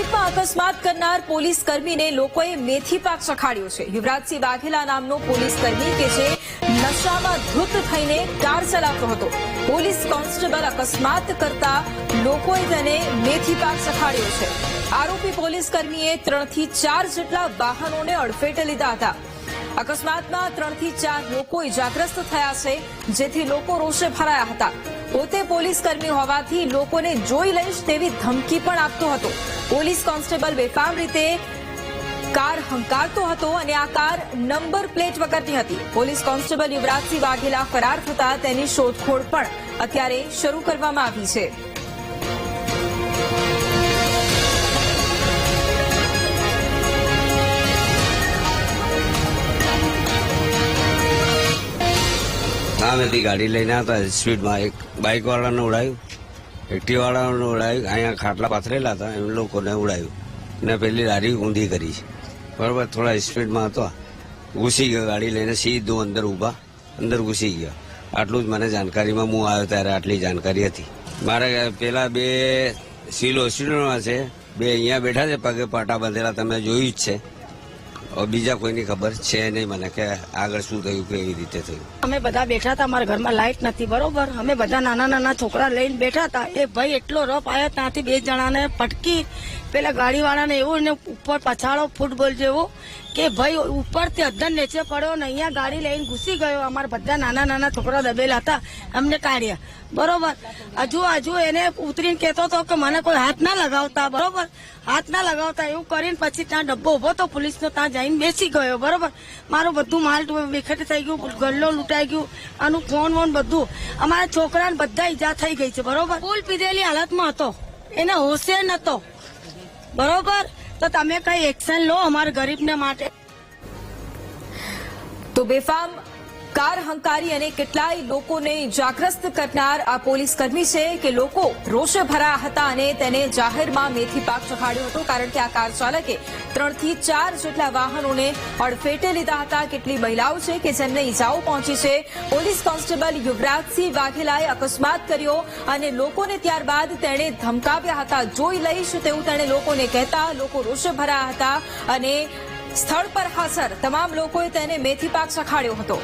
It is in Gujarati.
ગાડીમાં અકસ્માત કરનાર પોલીસ કર્મીને લોકોએ મેથી પાક ચખાડ્યો છે. યુવરાજસિંહ વાઘેલા નામનો પોલીસ કર્મી કે જે નશામાં ધૃત થઈને કાર ચલાવતો હતો. પોલીસ કોન્સ્ટેબલ અકસ્માત કરતા લોકોએ તેને મેથી પાક ચખાડ્યો છે. આરોપી પોલીસ કર્મીએ ત્રણથી ચાર જેટલા વાહનોને અડફેટે લીધા હતા. અકસ્માતમાં ત્રણથી ચાર લોકો ઇજાગ્રસ્ત થયા છે, જેથી લોકો રોષે ભરાયા હતા. પોતે પોલીસ કર્મી હોવાથી લોકોને જોઈ લઈશ તેવી ધમકી પણ આપતો હતો. પોલીસ કોન્સ્ટેબલ બેફામ રીતે કાર હંકારતો હતો અને આ કાર નંબર પ્લેટ વગરની હતી. પોલીસ કોન્સ્ટેબલ યુવરાજસિંહ વાઘેલા ફરાર થતા તેની શોધખોળ પણ અત્યારે શરૂ કરવામાં આવી છે. સામેથી ગાડી લઈને આવતા સ્પીડમાં એક બાઇક વાળાને ઉડાયું એક્ટિવ વાળાને ઉડાયું, અહીંયા ખાટલા પાથરેલા હતા, એમ લોકોને ઉડાયું. ને પેલી લારી ઊંધી કરી છે. બરોબર, થોડા સ્પીડમાં હતો. ઘૂસી ગયો ગાડી લઈને, સીધું અંદર ઊભા, અંદર ઘૂસી ગયો. આટલું જ મને જાણકારીમાં હું આવ્યો ત્યારે આટલી જાણકારી હતી. મારે પેલા બે સિવિલ હોસ્પિટલમાં છે, બે અહીંયા બેઠા છે, પગે પાટા બાંધેલા, તમે જોયું જ છે. બીજા કોઈની ખબર છે નહીં મને કે આગળ શું થયું, કેવી રીતે થયું. અમે બધા બેઠા હતા, અમારા ઘરમાં લાઇટ નથી બરોબર? અમે બધા નાના નાના છોકરા લઈને બેઠા હતા. એ ભાઈ એટલો રફ આવ્યો ત્યાંથી બે જણાને પટકી, પેલા ગાડીવાળાને એવું ને ઉપર પછાડો ફૂટબોલ જેવો, કે ભાઈ ઉપરથી અધ્ધર નીચે પડ્યો ને અહીંયા ગાડી લઈને ઘૂસી ગયો. અમારા બધા નાના નાના છોકરા દબેલા હતા, અમને કાઢ્યા. બરોબર? હજુ હજુ એને ઉતરીને કહેતો હતો કે મને કોઈ હાથ ના લગાવતા, બરોબર? હાથ ના લગાવતા એવું કરીને પછી ત્યાં ડબ્બો ઊભો તો પોલીસનો, ત્યાં જઈને બેસી ગયો, બરોબર? મારું બધું માલ બેખેટ થઈ ગયું, ગલ્લો લૂંટાઈ ગયું, આનું ફોન વોન બધું. અમારા છોકરાને બધા ઈજા થઈ ગઈ છે, બરોબર? ફૂલ પીધેલી હાલતમાં હતો. એને હોશે નતો. બરોબર? તો તમે કઈ એક્શન લો અમારા ગરીબને માટે. તો બેફામ કાર હંકારી અને કેટલાય લોકોને જાગ્રસ્ત કરનાર આ પોલીસ કર્મી છે કે લોકો રોષે ભરાયા હતા અને તેને જાહેરમાં મેથી પાક ચખાડ્યો હતો કારણ કે આ કાર ચાલકે ત્રણથી ચાર જેટલા વાહનોને અડફેટે લીધા હતા. કેટલી મહિલાઓ છે કે જેમને ઈજાઓ પહોંચી છે? પોલીસ કોન્સ્ટેબલ યુવરાજસિંહ વાઘેલાએ અકસ્માત કર્યો અને લોકોને ત્યારબાદ તેણે ધમકાવ્યા હતા. જોઈ લઈશ તેવું તેણે લોકોને કહેતા, લોકો રોષે ભરાયા હતા અને સ્થળ પર હાજર. તમામ લોકોએ તેને મેથી પાક ચખાડ્યો હતો.